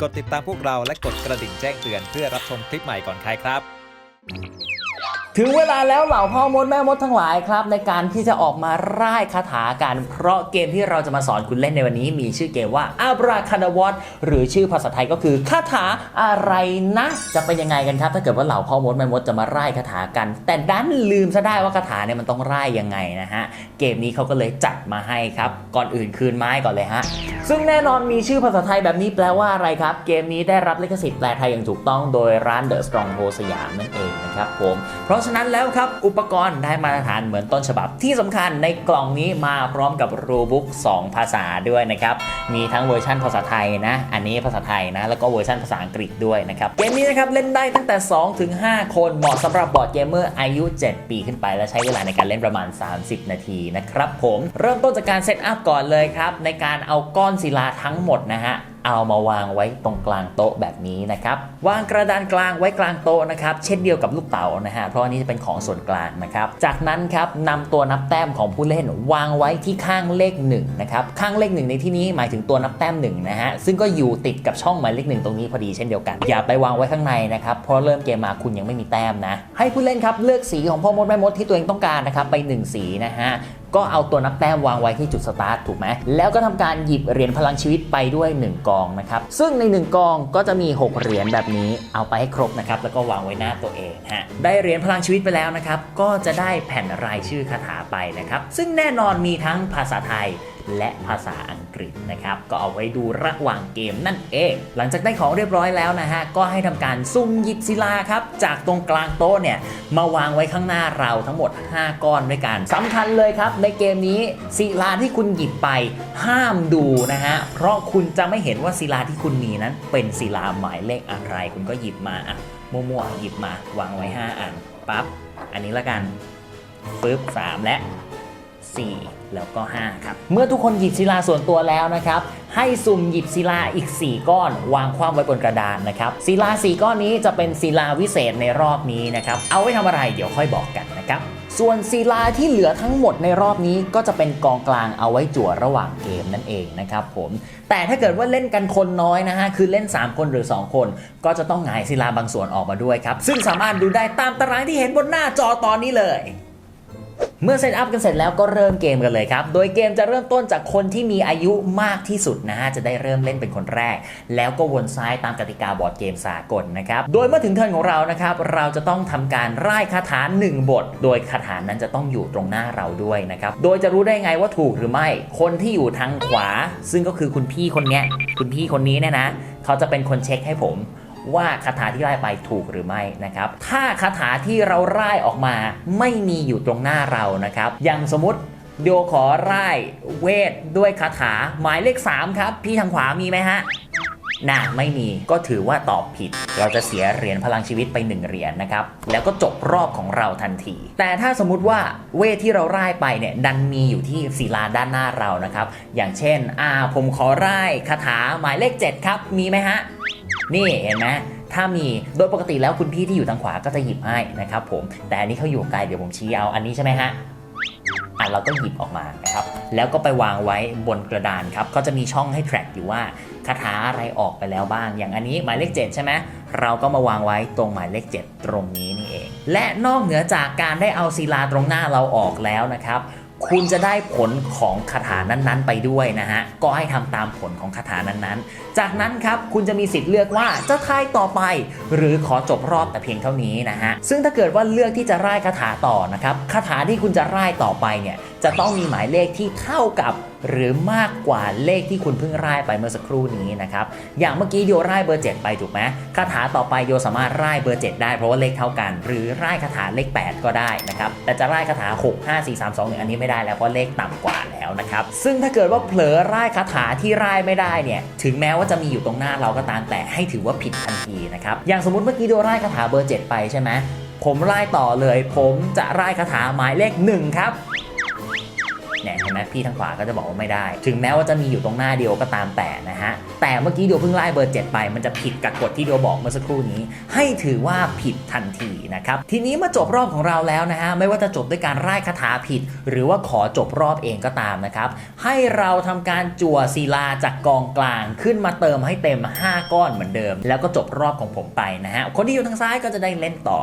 กดติดตามพวกเราและกดกระดิ่งแจ้งเตือนเพื่อรับชมคลิปใหม่ก่อนใครครับ ถึงเวลาแล้วเหล่าพ่อมดแม่มดทั้งหลายครับ ในการที่จะออกมาร่ายคาถากัน เพราะเกมที่เราจะมาสอนคุณเล่นในวันนี้ มีชื่อเกมว่าอาบราคาดาวอตหรือชื่อภาษาไทยก็คือคาถาอะไรนะ จะเป็นยังไงกันครับ ถ้าเกิดว่าเหล่าพ่อมดแม่มดจะมาร่ายคาถากัน แต่ดันลืมซะได้ว่าคาถาเนี่ยมันต้องร่ายยังไงนะฮะเกมนี้เขาก็เลยจัดมาให้ครับ ก่อนอื่นคืนไม้ก่อนเลยฮะซึ่งแน่นอนมีชื่อภาษาไทยแบบนี้แปลว่าอะไรครับ เกมนี้ได้รับลิขสิทธิ์แปลไทยอย่างถูกต้องโดยร้าน The Strong h o สยามนั่นเองนะครับผมเพราะฉะนั้นแล้วครับ อุปกรณ์ได้มาตรฐานเหมือนต้นฉบับที่สำคัญในกล่องนี้มาพร้อมกับรูบุ๊ก2ภาษาด้วยนะครับ มีทั้งเวอร์ชันภาษาไทยนะ อันนี้ภาษาไทยนะ แล้วก็เวอร์ชันภาษาอังกฤษด้วยนะครับ เกมนี้นะครับเล่นได้ตั้งแต่2ถึง5คนเหมาะสำหรับบอร์ดเกมเมอร์อายุ 7 ปีขึ้นไป และใช้เวลาในการเล่นประมาณ 30 นาทีนะครับผมเริ่มต้นจากการเซตอัพก่อนเลยครับในการเอาก้อนศิลาทั้งหมดนะฮะ เอามาวางไว้ตรงกลางโต๊ะแบบนี้นะครับ วางกระดานกลางไว้กลางโต๊ะนะครับเช่นเดียวกับลูกเต๋านะฮะเพราะอันนี้จะเป็นของส่วนกลางนะครับ จากนั้นครับนำตัวนับแต้มของผู้เล่นวางไว้ที่ข้างเลข1นะครับข้างเลขหนึ่งในที่นี้หมายถึงตัวนับแต้ม1นะฮะซึ่งก็อยู่ติดกับช่องหมายเลขหนึ่งตรงนี้พอดีเช่นเดียวกัน อย่าไปวางไว้ข้างในนะครับเพราะเริ่มเกมมาคุณยังไม่มีแต้มนะให้ผู้เล่นครับเลือกสีของพ่อมดแม่มดที่ตัวเองต้องการนะครับไปหนึ่งสีนะฮะ ก็เอาตัวนับแต้มวางไว้ที่จุดสตาร์ทถูกไหมแล้วก็ทำการหยิบเหรียญพลังชีวิตไปด้วย 1 กองนะครับซึ่งใน 1 กองก็จะมี 6 เหรียญแบบนี้เอาไปให้ครบนะครับแล้วก็วางไว้หน้าตัวเองฮะได้เหรียญพลังชีวิตไปแล้วนะครับก็จะได้แผ่นรายชื่อคาถาไปนะครับซึ่งแน่นอนมีทั้งภาษาไทย และภาษาอังกฤษนะครับ ก็เอาไว้ดูระหว่างเกมนั่นเอง หลังจากได้ของเรียบร้อยแล้วนะฮะ ก็ให้ทำการซุ่มหยิบศิลาครับ จากตรงกลางโต๊ะเนี่ย มาวางไว้ข้างหน้าเราทั้งหมด 5 ก้อนด้วยกันสำคัญเลยครับ ในเกมนี้ศิลาที่คุณหยิบไปห้ามดูนะฮะ เพราะคุณจะไม่เห็นว่าศิลาที่คุณมีนั้นเป็นศิลาหมายเลขอะไร คุณก็หยิบมาอะมั่วๆหยิบมาวางไว้ 5 อันปั๊บอันนี้ละกันปึ๊บ3และ 4 แล้วก็ 5 ครับ เมื่อทุกคนหยิบศิลาส่วนตัวแล้วนะครับ ให้สุ่มหยิบศิลาอีก 4 ก้อน วางคว่ำไว้บนกระดานนะครับศิลา 4 ก้อนนี้จะเป็นศิลาวิเศษในรอบนี้นะครับ เอาไว้ทำอะไรเดี๋ยวค่อยบอกกันนะครับ ส่วนศิลาที่เหลือทั้งหมดในรอบนี้ก็จะเป็นกองกลางเอาไว้จั่วระหว่างเกมนั่นเองนะครับผม แต่ถ้าเกิดว่าเล่นกันคนน้อยนะฮะ คือเล่น 3 คนหรือ 2 คน ก็จะต้องหงายศิลาบางส่วนออกมาด้วยครับ ซึ่งสามารถดูได้ตามตารางที่เห็นบนหน้าจอตอนนี้เลย เมื่อเซตอัพกันเสร็จแล้วก็เริ่มเกมกันเลยครับ โดยเกมจะเริ่มต้นจากคนที่มีอายุมากที่สุดนะฮะ จะได้เริ่มเล่นเป็นคนแรก แล้วก็วนซ้ายตามกติกาบอร์ดเกมสากลนะครับ โดยเมื่อถึงเทิร์นของเรานะครับ เราจะต้องทำการร่ายคาถา1บท โดยคาถานั้นจะต้องอยู่ตรงหน้าเราด้วยนะครับ โดยจะรู้ได้ไงว่าถูกหรือไม่ คนที่อยู่ทางขวา ซึ่งก็คือคุณพี่คนเนี้ย คุณพี่คนนี้เนี่ยนะ เขาจะเป็นคนเช็คให้ผม ว่าคาถาที่ไล่ไปถูกหรือไม่นะครับ ถ้าคาถาที่เราไล่ออกมาไม่มีอยู่ตรงหน้าเรานะครับ อย่างสมมติโยขอไล่เวทด้วยคาถาหมายเลข 3 ครับ พี่ทางขวามีไหมฮะน่าไม่มีก็ถือว่าตอบผิด เราจะเสียเหรียญพลังชีวิตไป 1 เหรียญนะครับ แล้วก็จบรอบของเราทันที แต่ถ้าสมมุติว่าเวทที่เราร่ไปเนี่ยดันมีอยู่ที่ศิลาด้านหน้าเรานะครับ อย่างเช่นอ่าผมขอร่คาถาหมายเลข 7 ครับมีไหมฮะ นี่เห็นไหมถ้ามีโดยปกติแล้วคุณพี่ที่อยู่ทางขวาก็จะหยิบให้นะครับผมแต่อันนี้เขาอยู่ไกลเดี๋ยวผมชี้เอาอันนี้ใช่ไหมฮะอะเราก็หยิบออกมานะครับแล้วก็ไปวางไว้บนกระดานครับก็จะมีช่องให้ track อยู่ว่าคาถาอะไรออกไปแล้วบ้าง อย่างอันนี้หมายเลข 7 ใช่ไหมเราก็มาวางไว้ตรงหมายเลข 7 ตรงนี้นี่เอง และนอกเหนือจากการได้เอาศิลาตรงหน้าเราออกแล้วนะครับ คุณจะได้ผลของคาถานั้นๆ ไปด้วยนะฮะ ก็ให้ทำตามผลของคาถานั้นๆ จากนั้นครับคุณจะมีสิทธิ์เลือกว่าจะทายต่อไป หรือขอจบรอบแต่เพียงเท่านี้นะฮะ ซึ่งถ้าเกิดว่าเลือกที่จะร่ายคาถาต่อนะครับ คาถาที่คุณจะร่ายต่อไปเนี่ย จะต้องมีหมายเลขที่เท่ากับหรือมากกว่าเลขที่คุณเพิ่งร่ายไปเมื่อสักครู่นี้นะครับ อย่างเมื่อกี้โยร่ายเบอร์ 7 ไปถูกไหมคาถาต่อไปโยสามารถร่ายเบอร์ 7 ได้เพราะว่าเลขเท่ากัน หรือร่ายคาถาเลข 8 ก็ได้นะครับ แต่จะร่ายคาถา 6 5 4 3 2 1 อันนี้ไม่ได้แล้วเพราะเลขต่ำกว่าแล้วนะครับ ซึ่งถ้าเกิดว่าเผลอร่ายคาถาที่ร่ายไม่ได้เนี่ย ถึงแม้ว่าจะมีอยู่ตรงหน้าเราก็ตามแต่ให้ถือว่าผิดทันทีนะครับ อย่างสมมติเมื่อกี้โดร่ายคาถาเบอร์ 7 ไปใช่ไหมผมร่ายต่อเลย ผมจะร่ายคาถาหมายเลข1ครับ เนี่ยเห็นไหมพี่ทางขวาก็จะบอกว่าไม่ได้ ถึงแม้ว่าจะมีอยู่ตรงหน้าเดียวก็ตามแต่นะฮะ แต่เมื่อกี้เดียวเพิ่งไล่เบอร์ 7 ไป มันจะผิดกับกฎที่เดียวบอกเมื่อสักครู่นี้ ให้ถือว่าผิดทันทีนะครับ ทีนี้มาจบรอบของเราแล้วนะฮะ ไม่ว่าจะจบด้วยการไล่คาถาผิด หรือว่าขอจบรอบเองก็ตามนะครับ ให้เราทำการจั่วศิลาจากกองกลางขึ้นมาเติมให้เต็ม 5 ก้อนเหมือนเดิม แล้วก็จบรอบของผมไปนะฮะ คนที่อยู่ทางซ้ายก็จะได้เล่นต่อ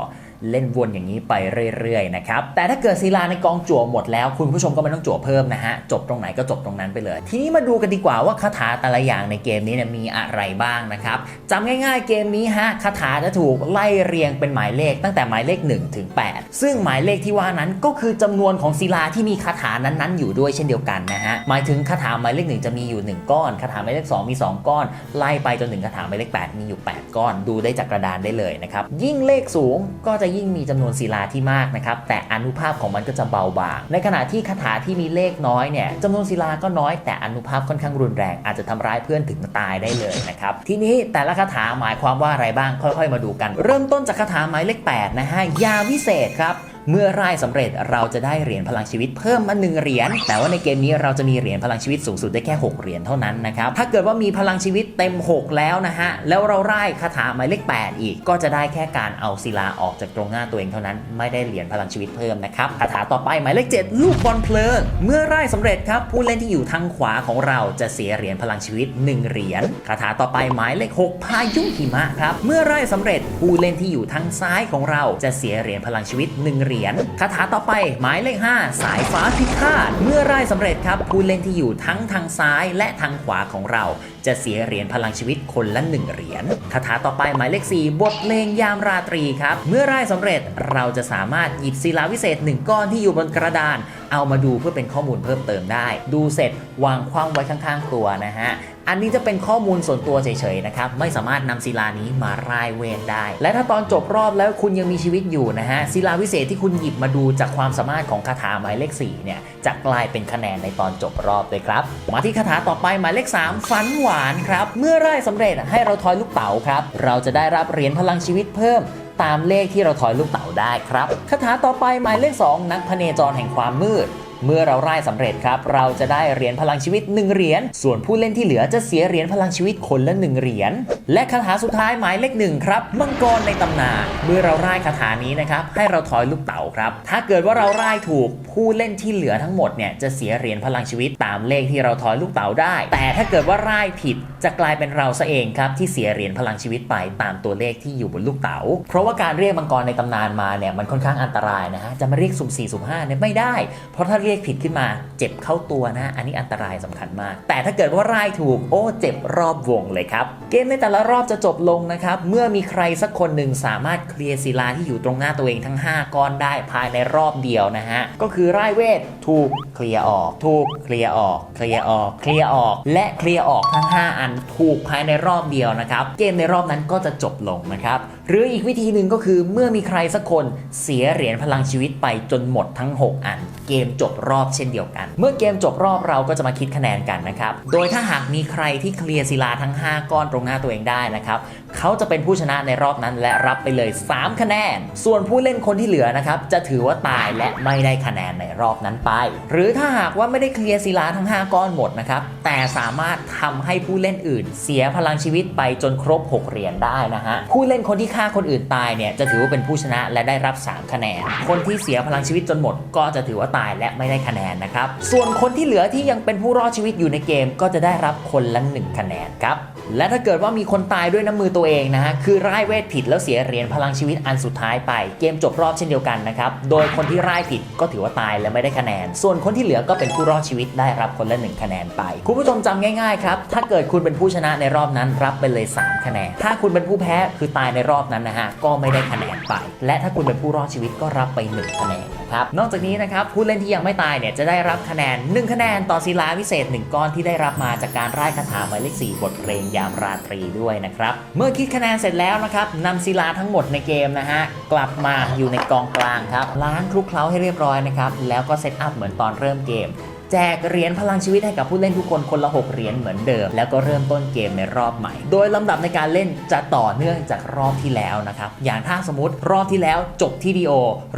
เล่นวนอย่างนี้ไปเรื่อยๆนะครับแต่ถ้าเกิดศิลาในกองจั่วหมดแล้ว คุณผู้ชมก็ไม่ต้องจั่วเพิ่มนะฮะจบตรงไหนก็จบตรงนั้นไปเลย ทีนี้มาดูกันดีกว่าว่าคาถาแต่ละอย่างในเกมนี้เนี่ยมีอะไรบ้างนะครับจำง่ายๆเกมนี้ฮะคาถาจะถูกไล่เรียงเป็นหมายเลขตั้งแต่หมายเลข1ถึง8ซึ่งหมายเลขที่ว่านั้นก็คือจำนวนของศิลาที่มีคาถานั้นๆ อยู่ด้วยเช่นเดียวกันนะฮะหมายถึงคาถาหมายเลขหนึ่งจะมีอยู่ 1 ก้อนคาถาหมายเลข2มี 2 ก้อน ไล่ไปจนถึงคาถาหมายเลข 8 มีอยู่ 8 ก้อน ดูได้จากกระดานได้เลยนะครับยิ่งเลขสูงก็จะยิ่งมีจำนวนศิลาที่มากนะครับแต่อนุภาพของมันก็จะเบาบาง ในขณะที่คาถาที่มีเลขน้อยเนี่ยจำนวนศิลาก็น้อยแต่อนุภาพค่อนข้างรุนแรง อาจจะทำร้ายเพื่อนถึงตายได้เลยนะครับทีนี้แต่ละคาถาหมายความว่าอะไรบ้างค่อย ๆ มาดูกัน เริ่มต้นจากคาถาหมายเลข8นะฮะยาวิเศษครับ เมื่อร่ายสำเร็จเราจะได้เหรียญพลังชีวิตเพิ่มมา1เหรียญแต่ว่าในเกมนี้เราจะมีเหรียญพลังชีวิตสูงสุดได้แค่ 6 เหรียญเท่านั้นนะครับถ้าเกิดว่ามีพลังชีวิตเต็ม 6 แล้วนะฮะแล้วเราร่ายคาถาหมายเลข8อีก ก็จะได้แค่การเอาศิลาออกจากตรงหน้าตัวเองเท่านั้น ไม่ได้เหรียญพลังชีวิตเพิ่มนะครับคาถาต่อไปหมายเลข7ลูกบอลเพลิง เมื่อร่ายสำเร็จครับผู้เล่นที่อยู่ทางขวาของเราจะเสียเหรียญพลังชีวิต 1 เหรียญคาถาต่อไปหมายเลข6พายุหิมะครับเมื่อร่ายสำเร็จผู้เล่นที่อยู่ทางซ้ายของเราจะเสียเหรียญพลังชีวิต 1เหรียญคาถาต่อไปหมายเลข 5 สายฟ้าพิฆาต เมื่อไร่สำเร็จครับผู้เล่นที่อยู่ทั้งทางซ้ายและทางขวาของเรา จะเสียเหรียญพลังชีวิตคนละ 1 เหรียญคาถาต่อไปหมายเลข 4 บทเพลงยามราตรีครับ เมื่อไร่สำเร็จเราจะสามารถหยิบศิลาวิเศษ 1 ก้อนที่อยู่บนกระดาน เอามาดูเพื่อเป็นข้อมูลเพิ่มเติมได้ ดูเสร็จวางคว่ำไว้ข้างๆตัวนะฮะอันนี้จะเป็นข้อมูลส่วนตัวเฉยๆนะครับไม่สามารถนำศิลานี้มาร่ายเวทได้ และถ้าตอนจบรอบแล้วคุณยังมีชีวิตอยู่นะฮะศิลาวิเศษที่คุณหยิบมาดูจากความสามารถของคาถาหมายเลข4เนี่ยจะกลายเป็นคะแนนในตอนจบรอบเลยครับมาที่คาถาต่อไปหมายเลข 3 ฝันหวานครับเมื่อร่ายสำเร็จให้เราทอยลูกเต๋าครับเราจะได้รับเหรียญพลังชีวิตเพิ่ม ตามเลขที่เราถอยลูกเต๋าได้ครับคาถาต่อไปหมายเลข 2 นักพเนจรแห่งความมืด เมื่อเราไล่สำเร็จครับ เราจะได้เหรียญพลังชีวิต 1 เหรียญ ส่วนผู้เล่นที่เหลือจะเสียเหรียญพลังชีวิตคนละ 1 เหรียญ และคาถาสุดท้ายหมายเลขหนึ่งครับ มังกรในตำนาน เมื่อเราไล่คาถานี้นะครับ ให้เราถอยลูกเต๋าครับ ถ้าเกิดว่าเราไล่ถูก ผู้เล่นที่เหลือทั้งหมดเนี่ยจะเสียเหรียญพลังชีวิตตามเลขที่เราถอยลูกเต๋าได้ แต่ถ้าเกิดว่าไล่ผิดจะกลายเป็นเราซะเองครับที่เสียเหรียญพลังชีวิตไปตามตัวเลขที่อยู่บนลูกเต๋า เพราะว่าการเรียกมังกรในตำนานมาเนี่ยมันค่อนข้างอันตรายนะฮะ จะมาเรียกสุ่ม4สุ่ม5เนี่ยไม่ได้ เพราะถ้าเรียกผิดขึ้นมา เจ็บเข้าตัวนะ อันนี้อันตรายสำคัญมาก แต่ถ้าเกิดว่าร่ายถูกโอ้เจ็บรอบวงเลยครับ เกมในแต่ละรอบจะจบลงนะครับ เมื่อมีใครสักคนหนึ่งสามารถเคลียร์ศิลาที่อยู่ตรงหน้าตัวเองทั้ง 5 ก้อนได้ภายในรอบเดียวนะฮะ ก็คือร่ายเวทถูกเคลียร์ออก ถูกเคลียร์ออก เคลียร์ออก เคลียร์ออก และเคลียร์ออกทั้ง 5 อันถูกภายในรอบเดียวนะครับ เกมในรอบนั้นก็จะจบลงนะครับหรืออีกวิธีหนึ่งก็คือเมื่อมีใครสักคนเสียเหรียญพลังชีวิตไปจนหมดทั้ง 6 อัน เกมจบรอบเช่นเดียวกัน เมื่อเกมจบรอบเราก็จะมาคิดคะแนนกันนะครับ โดยถ้าหากมีใครที่เคลียร์ศิลาทั้ง 5 ก้อนตรงหน้าตัวเองได้นะครับเขาจะเป็นผู้ชนะในรอบนั้นและรับไปเลย 3 คะแนน ส่วนผู้เล่นคนที่เหลือนะครับจะถือว่าตายและไม่ได้คะแนนในรอบนั้นไป หรือถ้าหากว่าไม่ได้เคลียร์ศิลาทั้ง 5 ก้อนหมดนะครับแต่สามารถทำให้ผู้เล่นอื่น เสียพลังชีวิตไปจนครบ 6 เหรียญได้นะฮะผู้เล่นคนที่ฆ่าาคนอื่นตายเนี่ยจะถือว่าเป็นผู้ชนะและได้รับ 3 คะแนน คนที่เสียพลังชีวิตจนหมด ก็จะถือว่าตายและไม่ได้คะแนนนะครับ ส่วนคนที่เหลือที่ยังเป็นผู้รอดชีวิตอยู่ในเกม ก็จะได้รับคนละ1คะแนนครับ และถ้าเกิดว่ามีคนตายด้วยน้ำมือตัวเองนะฮะ คือร่ายเวทผิดแล้วเสียเหรียญพลังชีวิตอันสุดท้ายไป เกมจบรอบเช่นเดียวกันนะครับ โดยคนที่ร่ายผิดก็ถือว่าตายและไม่ได้คะแนน ส่วนคนที่เหลือก็เป็นผู้รอดชีวิตได้รับคนละ 1 คะแนนไป คุณผู้ชมจำง่ายๆครับ ถ้าเกิดคุณเป็นผู้ชนะในรอบนั้นรับไปเลย 3 คะแนน ถ้าคุณเป็นผู้แพ้คือตายในรอบนั้นนะฮะ ก็ไม่ได้คะแนนไป และถ้าคุณเป็นผู้รอดชีวิตก็รับไป 1 คะแนนนะครับ นอกจากนี้นะครับผู้เล่นที่ยังไม่ตายเนี่ยจะได้รับคะแนน 1 คะแนนต่อศิลาวิเศษ 1 ก้อนที่ได้รับมาจากการร่ายคาถาหมายเลข4บทเพลงยามราตรีด้วยนะครับ เมื่อคิดคะแนนเสร็จแล้วนะครับนำศิลาทั้งหมดในเกมนะฮะกลับมาอยู่ในกองกลางครับล้างคลุกเคล้าให้เรียบร้อยนะครับแล้วก็เซตอัพเหมือนตอนเริ่มเกม แจกเหรียญพลังชีวิตให้กับผู้เล่นทุกคนคนละ 6 เหรียญเหมือนเดิม แล้วก็เริ่มต้นเกมในรอบใหม่ โดยลำดับในการเล่นจะต่อเนื่องจากรอบที่แล้วนะครับ อย่างถ้าสมมติรอบที่แล้วจบที่ดีโอ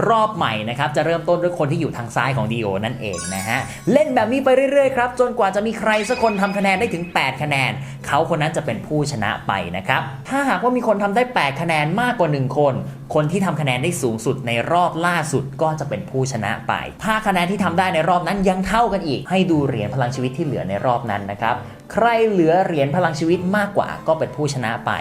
รอบใหม่นะครับจะเริ่มต้นด้วยคนที่อยู่ทางซ้ายของดีโอนั่นเองนะฮะเล่นแบบนี้ไปเรื่อยๆครับจนกว่าจะมีใครสักคนทำคะแนนได้ถึง 8 คะแนน เขาคนนั้นจะเป็นผู้ชนะไปนะครับถ้าหากว่ามีคนทำได้ 8 คะแนนมากกว่า 1 คน คนที่ทำคะแนนได้สูงสุดในรอบล่าสุดก็จะเป็นผู้ชนะไปถ้าคะแนนที่ทำได้ในรอบนั้นยังเท่ากันอีกให้ดูเหรียญพลังชีวิตที่เหลือในรอบนั้นนะครับ ใครเหลือเหรียญพลังชีวิตมากกว่าก็เป็นผู้ชนะไป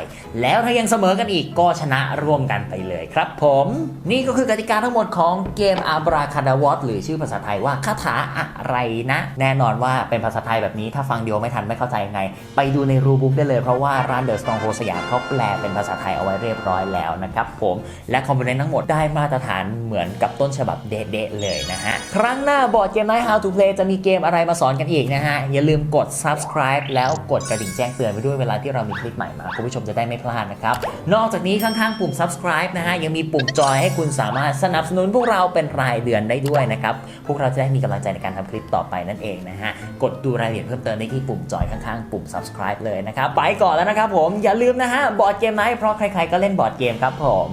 แล้วถ้ายังเสมอกันอีกก็ชนะร่วมกันไปเลยครับผม นี่ก็คือกติกาทั้งหมดของเกมอาบราคาดาวอตหรือชื่อภาษาไทยว่าคาถาอะไรนะ แน่นอนว่าเป็นภาษาไทยแบบนี้ถ้าฟังเดียวไม่ทันไม่เข้าใจยังไง ไปดูในรูบุ๊กได้เลยเพราะว่าร้านเดอะสตองโฮสยามเขาแปลเป็นภาษาไทยเอาไว้เรียบร้อยแล้วนะครับผมและคอมโพเนนต์ทั้งหมดได้มาตรฐานเหมือนกับต้นฉบับเดะๆเลยนะฮะครั้งหน้าบอร์ดเกมไนท์ How to Play จะมีเกมอะไรมาสอนกันอีกนะฮะอย่าลืมกด subscribe แล้วกดกระดิ่งแจ้งเตือนไปด้วยเวลาที่เรามีคลิปใหม่มาคุณผู้ชมจะได้ไม่พลาดนะครับ นอกจากนี้ข้างๆปุ่ม subscribe นะฮะยังมีปุ่มจอยให้คุณสามารถสนับสนุนพวกเราเป็นรายเดือนได้ด้วยนะครับพวกเราจะได้มีกำลังใจในการทำคลิปต่อไปนั่นเองนะฮะกดดูรายละเอียดเพิ่มเติมได้ที่ปุ่มจอยข้างๆปุ่ม subscribe เลยนะครับไปก่อนแล้วนะครับผมอย่าลืมนะฮะบอร์ดเกมไนท์เพราะใครๆก็เล่นบอร์ดเกมครับผม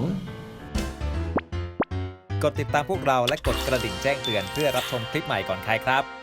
กดติดตามพวกเราและกดกระดิ่งแจ้งเตือนเพื่อรับชมคลิปใหม่ก่อนใครครับ